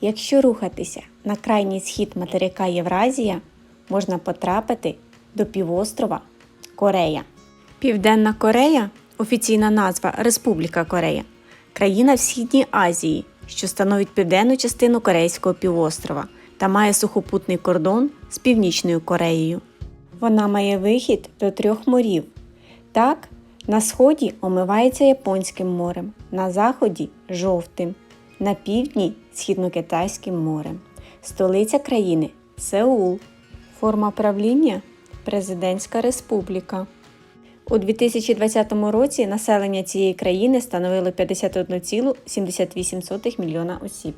Якщо рухатися на крайній схід материка Євразія, можна потрапити до півострова Корея. Південна Корея офіційна назва Республіка Корея, країна в Східній Азії, що становить південну частину Корейського півострова та має сухопутний кордон з Північною Кореєю. Вона має вихід до трьох морів. Так, на сході омивається Японським морем, на заході жовтим, на півдні східно-китайським морем. Столиця країни Сеул. Форма правління президентська республіка. У 2020 році населення цієї країни становило 51,78 мільйона осіб,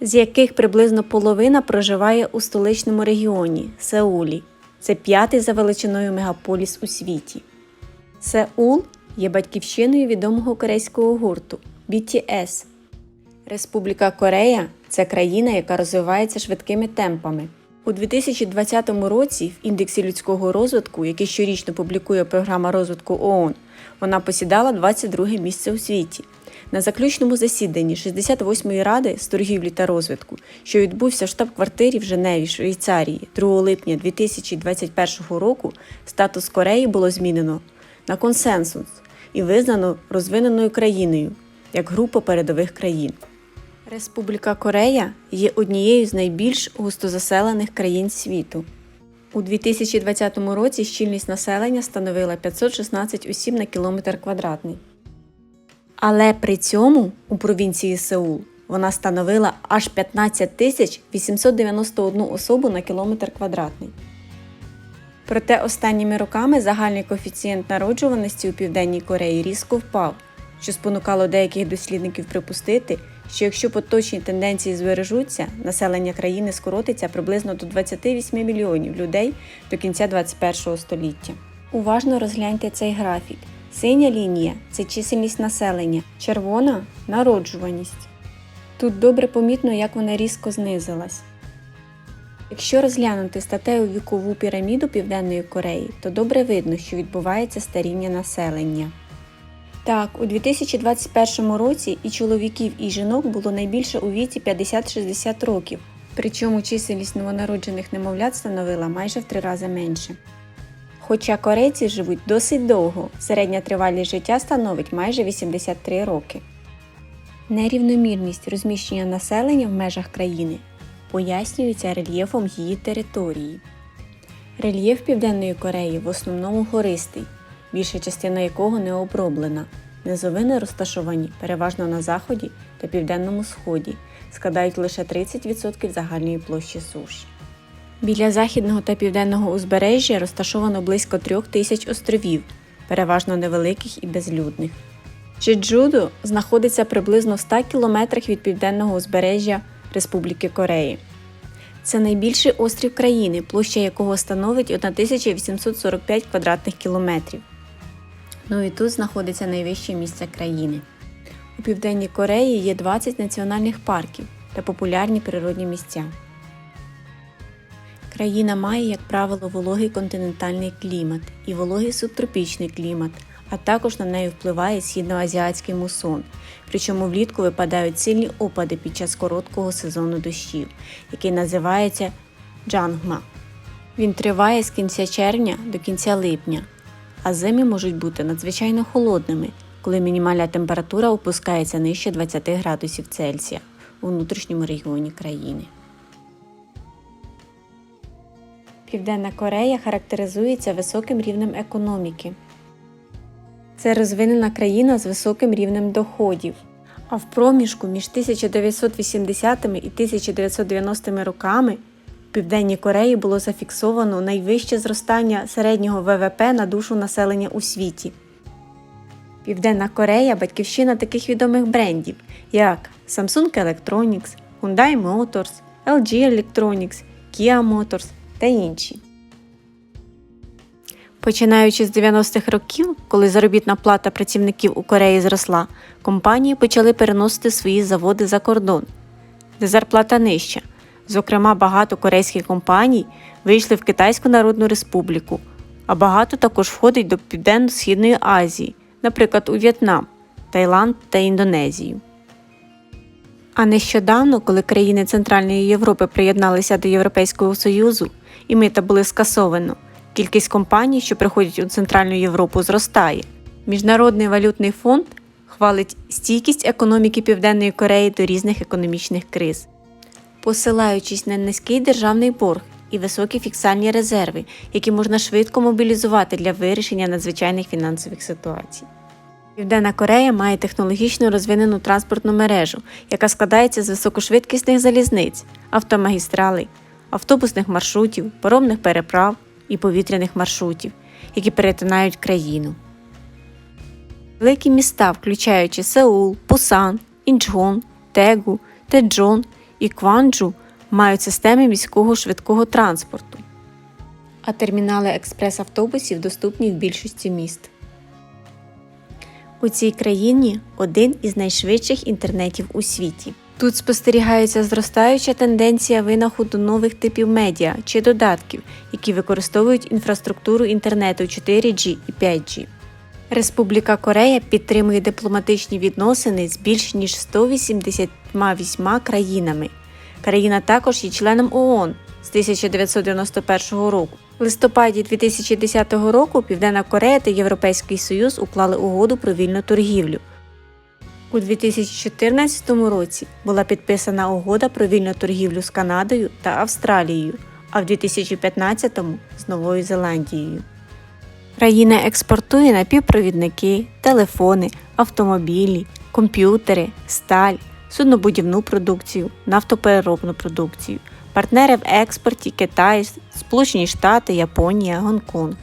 з яких приблизно половина проживає у столичному регіоні Сеулі. Це п'ятий за величиною мегаполіс у світі. Сеул є батьківщиною відомого корейського гурту BTS. Республіка Корея це країна, яка розвивається швидкими темпами. У 2020 році в індексі людського розвитку, який щорічно публікує програма розвитку ООН, вона посідала 22 місце у світі. На заключному засіданні 68-ї ради з торгівлі та розвитку, що відбувся в штаб-квартирі в Женеві, Швейцарії 2 липня 2021 року, статус Кореї було змінено на консенсус і визнано розвиненою країною як група передових країн. Республіка Корея є однією з найбільш густозаселених країн світу. У 2020 році щільність населення становила 516 осіб на кілометр квадратний. Але при цьому у провінції Сеул вона становила аж 15 тисяч 891 особу на кілометр квадратний. Проте останніми роками загальний коефіцієнт народжуваності у Південній Кореї різко впав, що спонукало деяких дослідників припустити, що якщо поточні тенденції збережуться, населення країни скоротиться приблизно до 28 мільйонів людей до кінця 21 століття. Уважно розгляньте цей графік. Синя лінія це чисельність населення, червона народжуваність. Тут добре помітно, як вона різко знизилась. Якщо розглянути статеву вікову піраміду Південної Кореї, то добре видно, що відбувається старіння населення. Так, у 2021 році і чоловіків, і жінок було найбільше у віці 50-60 років, причому чисельність новонароджених немовлят становила майже в три рази менше. Хоча корейці живуть досить довго, середня тривалість життя становить майже 83 роки. Нерівномірність розміщення населення в межах країни пояснюється рельєфом її території. Рельєф Південної Кореї в основному гористий, більша частина якого не оброблена. Низовини розташовані переважно на заході та південному сході, складають лише 30% загальної площі суші. Біля західного та південного узбережжя розташовано близько трьох тисяч островів, переважно невеликих і безлюдних. Джеджудо знаходиться приблизно в 100 кілометрах від південного узбережжя Республіки Кореї. Це найбільший острів країни, площа якого становить 1845 квадратних кілометрів. Ну і тут знаходиться найвище місце країни. У Південній Кореї є 20 національних парків та популярні природні місця. Країна має, як правило, вологий континентальний клімат і вологий субтропічний клімат, а також на неї впливає східноазіатський мусон. Причому влітку випадають сильні опади під час короткого сезону дощів, який називається джангма. Він триває з кінця червня до кінця липня, а зими можуть бути надзвичайно холодними, коли мінімальна температура опускається нижче 20 градусів Цельсія у внутрішньому регіоні країни. Південна Корея характеризується високим рівнем економіки. Це розвинена країна з високим рівнем доходів. А в проміжку між 1980 і 1990 роками в Південній Кореї було зафіксовано найвище зростання середнього ВВП на душу населення у світі. Південна Корея батьківщина таких відомих брендів, як Samsung Electronics, Hyundai Motors, LG Electronics, Kia Motors та інші. Починаючи з 90-х років, коли заробітна плата працівників у Кореї зросла, компанії почали переносити свої заводи за кордон, де зарплата нижча. Зокрема, багато корейських компаній вийшли в Китайську Народну Республіку, а багато також входить до Південно-Східної Азії, наприклад, у В'єтнам, Таїланд та Індонезію. А нещодавно, коли країни Центральної Європи приєдналися до Європейського Союзу і мита були скасовано, кількість компаній, що приходять у Центральну Європу, зростає. Міжнародний валютний фонд хвалить стійкість економіки Південної Кореї до різних економічних криз, посилаючись на низький державний борг і високі фіксальні резерви, які можна швидко мобілізувати для вирішення надзвичайних фінансових ситуацій. Південна Корея має технологічно розвинену транспортну мережу, яка складається з високошвидкісних залізниць, автомагістралей, автобусних маршрутів, паромних переправ і повітряних маршрутів, які перетинають країну. Великі міста, включаючи Сеул, Пусан, Інчгон, Тегу, Теджон і Кванджу, мають системи міського швидкого транспорту, а термінали експрес-автобусів доступні в більшості міст. У цій країні один із найшвидших інтернетів у світі. Тут спостерігається зростаюча тенденція винаходу нових типів медіа чи додатків, які використовують інфраструктуру інтернету 4G і 5G. Республіка Корея підтримує дипломатичні відносини з більш ніж 188 країнами. Країна також є членом ООН з 1991 року. В листопаді 2010 року Південна Корея та Європейський Союз уклали угоду про вільну торгівлю. У 2014 році була підписана угода про вільну торгівлю з Канадою та Австралією, а в 2015 з Новою Зеландією. Країна експортує напівпровідники, телефони, автомобілі, комп'ютери, сталь, суднобудівну продукцію, нафтопереробну продукцію. Партнери в експорті Китай, Сполучені Штати, Японія, Гонконг.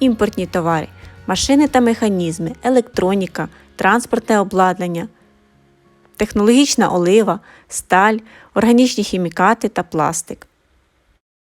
Імпортні товари, машини та механізми, електроніка, транспортне обладнання, технологічна олива, сталь, органічні хімікати та пластик.